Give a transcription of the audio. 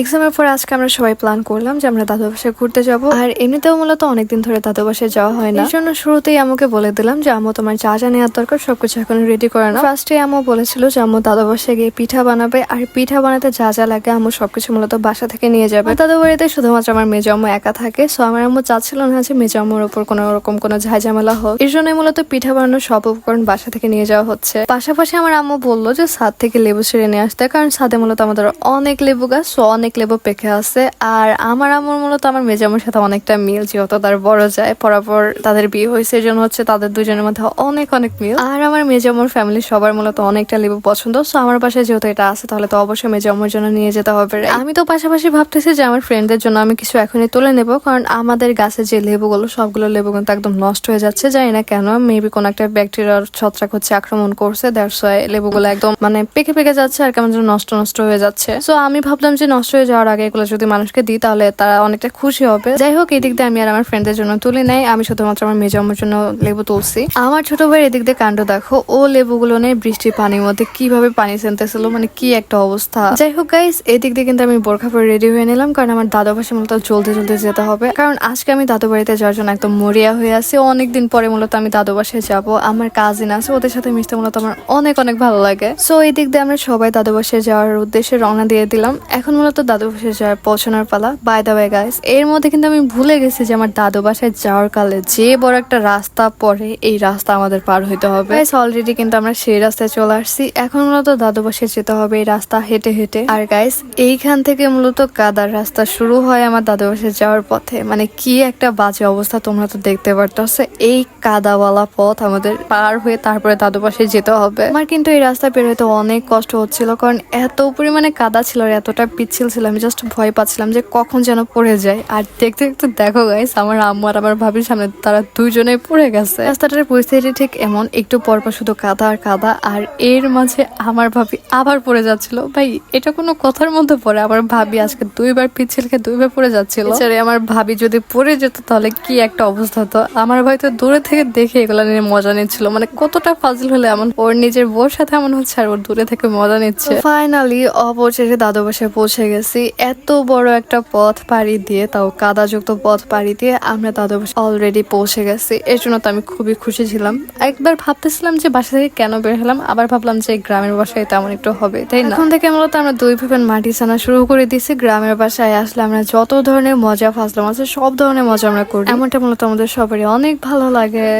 এক্সামের পর আজকে আমরা সবাই প্ল্যান করলাম যে আমরা দাদু বাসায় ঘুরতে যাব। আর এমনিতেও মূলত অনেকদিন ধরে দাদু বাসায় যাওয়া হয় না। এই জন্য শুরুতেই আমাকে বলে দিলাম যে, আম্মু, তোমার যা যা নেওয়ার দরকার সবকিছু এখন রেডি করে না ফার্স্টে আম্মু বলেছিল যে, আম্মু দাদু বাসায় গিয়ে পিঠা বানাবে। আর পিঠা বানাতে যা যা লাগে আম্মু সবকিছু মূলত বাসা থেকে নিয়ে যাবে। দাদু বাড়িতে শুধুমাত্র আমার মেজো আম্মু একা থাকে সো আমার আম্মু চাচ্ছিল না যে মেজো আম্মুর উপর কোনো রকম কোনো ঝামেলা হোক। এর জন্য মূলত পিঠা বানানোর সব উপকরণ বাসা থেকে নিয়ে যাওয়া হচ্ছে। পাশাপাশি আমার আম্মু বলল যে ছাদ থেকে লেবু ছিঁড়ে নিয়ে আসতে কারণ ছাদে মূলত আমাদের অনেক লেবু গাছ so অনেক লেবু পেকে আছে। আর আমার আমার মূলত আমার মেজামুর সাথে অনেকটা মিল, যেহেতু তার বড় যায় পরাপর তাদের বিয়ে হয়েছে, এই জন্য হচ্ছে তাদের দুজনের মধ্যে অনেক অনেক মিল। আর আমার মেজামুর ফ্যামিলি সবার মূলত অনেকটা লেবু পছন্দ সো আমার পাশে যেহেতু এটা আছে, তাহলে তো অবশ্যই মেজামুর জন্য নিয়ে যেতে হবে আমি তো পাশাপাশি ভাবতেছি যে আমার ফ্রেন্ডদের জন্য আমি কিছু এখনই তুলে নেব, কারণ আমাদের গাছে যে লেবুগুলো, সবগুলো লেবু কিন্তু একদম নষ্ট হয়ে যাচ্ছে, জানি না কেন। মেবি কোন একটা ব্যাকটেরিয়ার ছত্রাক হচ্ছে আক্রমণ করছে দ্যাটস ওয়াই লেবুগুলো একদম মানে পেকে পেকে যাচ্ছে আর কেমন যেন নষ্ট নষ্ট হয়ে যাচ্ছে। সো আমি ভাবলাম যে নষ্ট হয়ে যাওয়ার আগে এগুলো যদি মানুষকে দিই, তাহলে তারা অনেকটা খুশি হবে। যাই হোক এই দিক দিয়ে আমি আর আমার ফ্রেন্ডদের জন্য তুলে নেই। আমি শুধুমাত্র আমার মেজামের জন্য লেবু তুলছি। আমার ছোট ভাইয়ের এদিক দিয়ে কাণ্ড দেখো। ও লেবুগুলো নিয়ে বৃষ্টির পানির মধ্যে কীভাবে পানি সেনতেছিল মানে কি একটা অবস্থা। যাই হোক গাইস এদিক দিয়ে কিন্তু আমি বোরখা পরে রেডি হয়ে নিলাম, কারণ আমার দাদা পাশে মূলত জলদি জলদি যেতে হবে। কারণ আজকে আমি দাদু বাড়িতে যাওয়ার জন্য একদম মরিয়া হয়ে আছি। অনেকদিন পরে মূলত আমি দাদু বাসায় যাব। আমার কাজিন আছে, ওদের সাথে মিশতে মূলত আমার অনেক অনেক ভালো লাগে। সো এই দিক দিয়ে আমরা সবাই দাদু বাসায় যাওয়ার উদ্দেশ্যে রওনা দিয়ে দিলাম। এখন মূলত দাদু বাসায় যাওয়ার পৌঁছানোর পালা। বাই দা গাইস এর মধ্যে কিন্তু আমি ভুলে গেছি যে আমার দাদু বাসায় যাওয়ার কালে যে বড় একটা রাস্তা পড়ে, এই রাস্তা আমাদের পার হইতে হবে। অলরেডি কিন্তু আমরা সেই রাস্তায় চলে আসছি। এখন মূলত দাদু বাসায় যেতে হবে এই রাস্তা হেঁটে হেঁটে। আর গাইস এইখান থেকে মূলত কাদার রাস্তা শুরু হয় আমার দাদু বাসায় যাওয়ার পথে। মানে কি একটা বাজে অবস্থা তোমরা তো দেখতে পারতেছো। এই কাদাওয়ালা পথ আমাদের পার হয়ে তারপরে দাদু বাসায় যেতে হবে। আমার কিন্তু এই রাস্তা হইতে অনেক কষ্ট হচ্ছিল, কারণ এত পরিমাণে কাদা ছিল আর এতটা ছিল আমি জাস্ট ভয় পাচ্ছিলাম যে কখন যেন পড়ে যায়। আর দেখতে দেখতে দেখো গাইস আমার আম্মু আর আমার ভাবির সামনে তারা দুইজনে পড়ে গেছে। রাস্তাটার পরিস্থিতি ঠিক এমন, একটু পরপর শুধু কাদা আর কাদা, আর এর মাঝে আমার ভাবি আবার পড়ে যাচ্ছিল। ভাই, এটা কোনো কথার মধ্যে পড়ে, আমার ভাবি আজকে দুইবার পিচ্ছিল খেয়ে দুইবার পড়ে যাচ্ছিল। আমার ভাবি যদি পড়ে যেত তাহলে কি একটা অবস্থা হতো? আমার ভাই তো দূরে থেকে দেখে এগুলো নিয়ে মজা নিচ্ছিল মানে কতটা ফাজিল হলে এমন। ওর নিজের বউর সাথে এমন হচ্ছে আর ওর দূরে থেকে মজা নিচ্ছে। ফাইনালি অবশেষে দাদু বাসায় পৌঁছে গেছি। এত বড় একটা পথ পাড়ি দিয়ে তাও কাদাযুক্ত পথ পাড়ি দিয়ে আমরা দাদু বাসা অলরেডি পৌঁছে গেছি। এর জন্য তো আমি খুবই খুশি ছিলাম। একবার ভাবতেছিলাম যে বাসা থেকে কেন বের হলাম আবার ভাবলাম যে গ্রামের বাসায় তেমন একটু হবে তাই না? এখন থেকে মূলত আমরা দুই ভাবেন মাটি ছানা শুরু করে দিয়েছি। গ্রামের বাসায় আসলে আমরা যত ধরনের মজা ফাজলাম আছে সব ধরনের মজা আমরা করি। এমনটা মূলত আমাদের সবারই। অনেক ভালো লাগে।